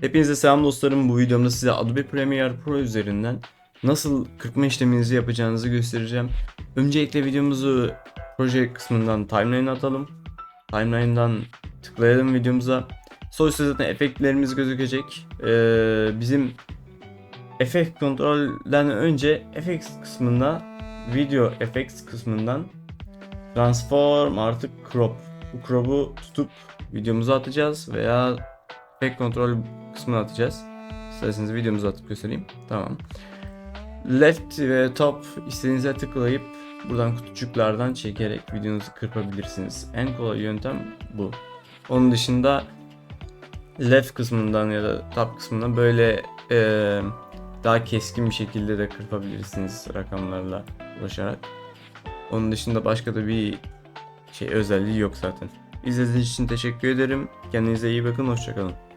Hepinize selam dostlarım. Bu videomda size Adobe Premiere Pro üzerinden nasıl kırpma işleminizi yapacağınızı göstereceğim. Öncelikle videomuzu proje kısmından timeline atalım. Timeline'dan tıklayalım videomuza. Sol üstte zaten efektlerimiz gözükecek. Ee, bizim efekt kontrolden önce effects kısmında video effects kısmından transform artık crop. Bu crop'u tutup videomuza atacağız veya efekt kontrol kısmına atacağız. İsterseniz videomuzu atıp göstereyim. Tamam. Left ve top istediğinize tıklayıp buradan kutucuklardan çekerek videonuzu kırpabilirsiniz. En kolay yöntem bu. Onun dışında left kısmından ya da top kısmından böyle eee, daha keskin bir şekilde de kırpabilirsiniz rakamlarla ulaşarak. Onun dışında başka da bir şey özelliği yok zaten. İzlediğiniz için teşekkür ederim. Kendinize iyi bakın. Hoşçakalın.